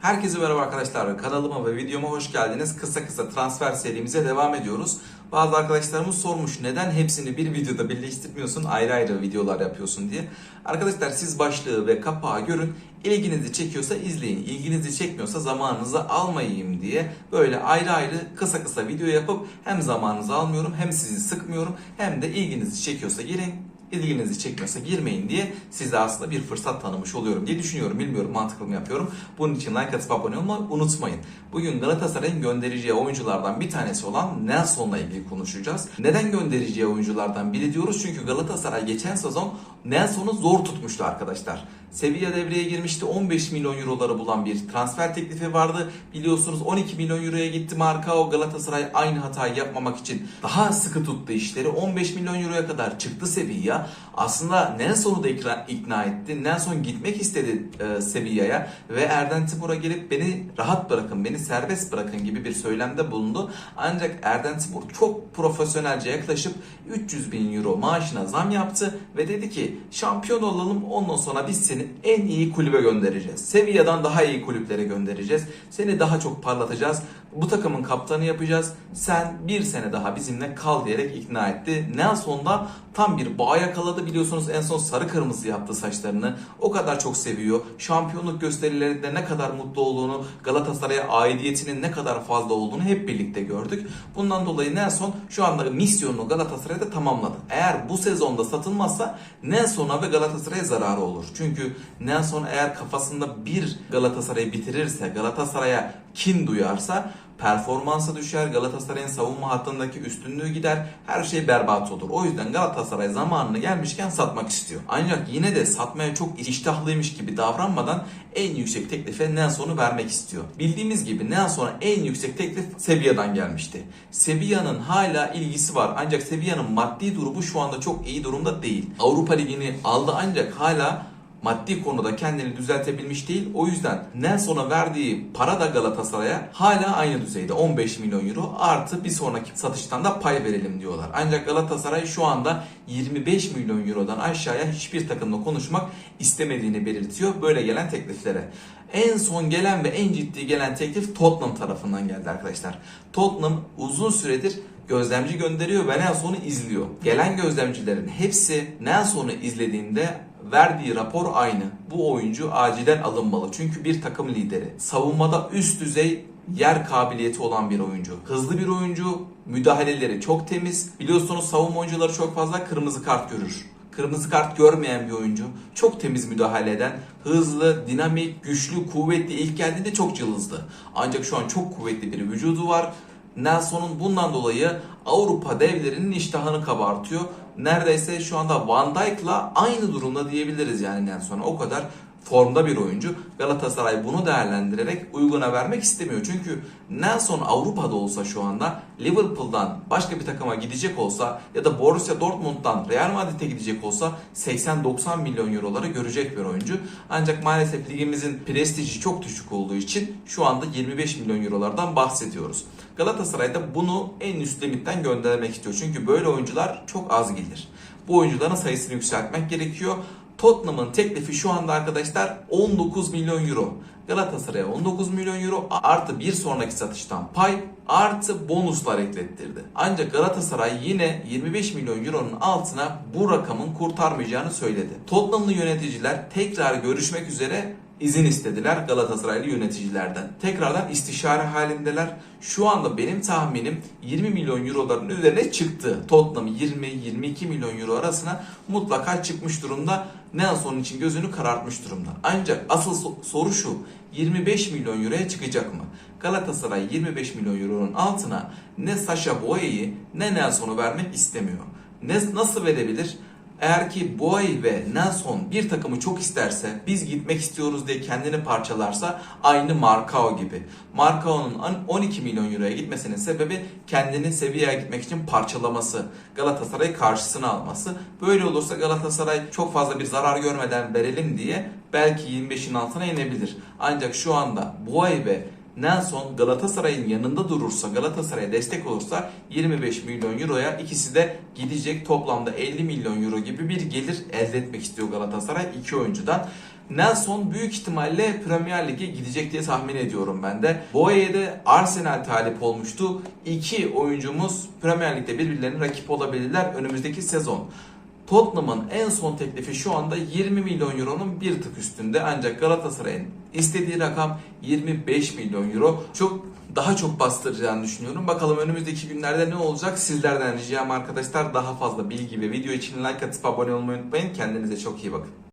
Herkese merhaba arkadaşlar. Kanalıma ve videoma hoş geldiniz. Kısa kısa transfer serimize devam ediyoruz. Bazı arkadaşlarımız sormuş neden hepsini bir videoda birleştirmiyorsun ayrı ayrı videolar yapıyorsun diye. Arkadaşlar siz başlığı ve kapağı görün. İlginizi çekiyorsa izleyin. İlginizi çekmiyorsa zamanınızı almayayım diye böyle ayrı ayrı kısa kısa video yapıp hem zamanınızı almıyorum hem sizi sıkmıyorum hem de ilginizi çekiyorsa girin ilginizi çekmiyorsa girmeyin diye size aslında bir fırsat tanımış oluyorum diye düşünüyorum. Bilmiyorum mantıklı mı yapıyorum. Bunun için like atıp abone olmayı unutmayın. Bugün Galatasaray'ın göndereceği oyunculardan bir tanesi olan Nelson'la ilgili konuşacağız. Neden göndereceği oyunculardan biri diyoruz? Çünkü Galatasaray geçen sezon Nelson'u zor tutmuştu arkadaşlar. Sevilla devreye girmişti. 15 milyon euroları bulan bir transfer teklifi vardı. Biliyorsunuz 12 milyon euroya gitti Marcao. Galatasaray aynı hatayı yapmamak için daha sıkı tuttu işleri. 15 milyon euroya kadar çıktı Sevilla. Aslında Nelson'u da ikna, etti. Nelson gitmek istedi e, Sevilla'ya ve Erden Timur'a gelip beni rahat bırakın, beni serbest bırakın gibi bir söylemde bulundu. Ancak Erden Timur çok profesyonelce yaklaşıp 300 bin euro maaşına zam yaptı ve dedi ki şampiyon olalım ondan sonra biz seni en iyi kulübe göndereceğiz. Sevilla'dan daha iyi kulüplere göndereceğiz. Seni daha çok parlatacağız. Bu takımın kaptanı yapacağız. Sen bir sene daha bizimle kal diyerek ikna etti. Nelson da tam bir bağ yakaladı. Biliyorsunuz en son sarı kırmızı yaptı saçlarını. O kadar çok seviyor. Şampiyonluk gösterilerinde ne kadar mutlu olduğunu, Galatasaray'a aidiyetinin ne kadar fazla olduğunu hep birlikte gördük. Bundan dolayı Nelson şu anda misyonunu Galatasaray'da tamamladı. Eğer bu sezonda satılmazsa Nelson'a ve Galatasaray'a zararı olur. Çünkü Nelson eğer kafasında bir Galatasaray'ı bitirirse, Galatasaray'a kin duyarsa performansı düşer, Galatasaray'ın savunma hattındaki üstünlüğü gider, her şey berbat olur. O yüzden Galatasaray zamanını gelmişken satmak istiyor. Ancak yine de satmaya çok iştahlıymış gibi davranmadan en yüksek teklife Nelson'u vermek istiyor. Bildiğimiz gibi Nelson'a en yüksek teklif Sevilla'dan gelmişti. Sevilla'nın hala ilgisi var ancak Sevilla'nın maddi durumu şu anda çok iyi durumda değil. Avrupa Ligi'ni aldı ancak hala maddi konuda kendini düzeltebilmiş değil. O yüzden Nelson'a verdiği para da Galatasaray'a hala aynı düzeyde 15 milyon euro artı bir sonraki satıştan da pay verelim diyorlar. Ancak Galatasaray şu anda 25 milyon eurodan aşağıya hiçbir takımla konuşmak istemediğini belirtiyor böyle gelen tekliflere. En son gelen ve en ciddi gelen teklif Tottenham tarafından geldi arkadaşlar. Tottenham uzun süredir gözlemci gönderiyor ve Nelson'u izliyor. Gelen gözlemcilerin hepsi Nelson'u izlediğinde verdiği rapor aynı. Bu oyuncu acilen alınmalı. Çünkü bir takım lideri. Savunmada üst düzey yer kabiliyeti olan bir oyuncu. Hızlı bir oyuncu, müdahaleleri çok temiz. Biliyorsunuz savunma oyuncuları çok fazla kırmızı kart görür. Kırmızı kart görmeyen bir oyuncu. Çok temiz müdahale eden, hızlı, dinamik, güçlü, kuvvetli. İlk geldiğinde çok cılızdı. Ancak şu an çok kuvvetli bir vücudu var. Nelson'un bundan dolayı Avrupa devlerinin iştahını kabartıyor. Neredeyse şu anda Van Dijk'la aynı durumda diyebiliriz yani Nelson'a. O kadar formda bir oyuncu. Galatasaray bunu değerlendirerek uyguna vermek istemiyor. Çünkü Nelson Avrupa'da olsa şu anda Liverpool'dan başka bir takıma gidecek olsa ya da Borussia Dortmund'dan Real Madrid'e gidecek olsa 80-90 milyon euroları görecek bir oyuncu. Ancak maalesef ligimizin prestiji çok düşük olduğu için şu anda 25 milyon eurolardan bahsediyoruz. Galatasaray da bunu en üst limitten göndermek istiyor. Çünkü böyle oyuncular çok az gelir. Bu oyuncuların sayısını yükseltmek gerekiyor. Tottenham'ın teklifi şu anda arkadaşlar 19 milyon euro. Galatasaray'a 19 milyon euro artı bir sonraki satıştan pay artı bonuslar eklettirdi. Ancak Galatasaray yine 25 milyon euronun altına bu rakamın kurtarmayacağını söyledi. Tottenham'lı yöneticiler tekrar görüşmek üzere izin istediler Galatasaraylı yöneticilerden. Tekrardan istişare halindeler. Şu anda benim tahminim 20 milyon euroların üzerine çıktı. Tottenham 20-22 milyon euro arasına mutlaka çıkmış durumda. Nelson için gözünü karartmış durumda. Ancak asıl so- soru şu. 25 milyon euroya çıkacak mı? Galatasaray 25 milyon euronun altına ne Sasha Boye'yi ne Nelson'u vermek istemiyor. Ne, nasıl verebilir? Eğer ki Boy ve Nelson bir takımı çok isterse biz gitmek istiyoruz diye kendini parçalarsa aynı Marcao gibi. Marcao'nun 12 milyon euroya gitmesinin sebebi kendini Sevilla'ya gitmek için parçalaması. Galatasaray'ı karşısına alması. Böyle olursa Galatasaray çok fazla bir zarar görmeden verelim diye belki 25'in altına inebilir. Ancak şu anda Boy ve Nelson Galatasaray'ın yanında durursa, Galatasaray'a destek olursa 25 milyon euroya ikisi de gidecek. Toplamda 50 milyon euro gibi bir gelir elde etmek istiyor Galatasaray iki oyuncudan. Nelson büyük ihtimalle Premier Lig'e gidecek diye tahmin ediyorum ben de. Boye'de Arsenal talip olmuştu. İki oyuncumuz Premier Lig'de birbirlerine rakip olabilirler önümüzdeki sezon. Tottenham'ın en son teklifi şu anda 20 milyon euronun bir tık üstünde ancak Galatasaray'ın istediği rakam 25 milyon euro. Çok daha çok bastıracağını düşünüyorum. Bakalım önümüzdeki günlerde ne olacak? Sizlerden ricam arkadaşlar daha fazla bilgi ve video için like atıp abone olmayı unutmayın. Kendinize çok iyi bakın.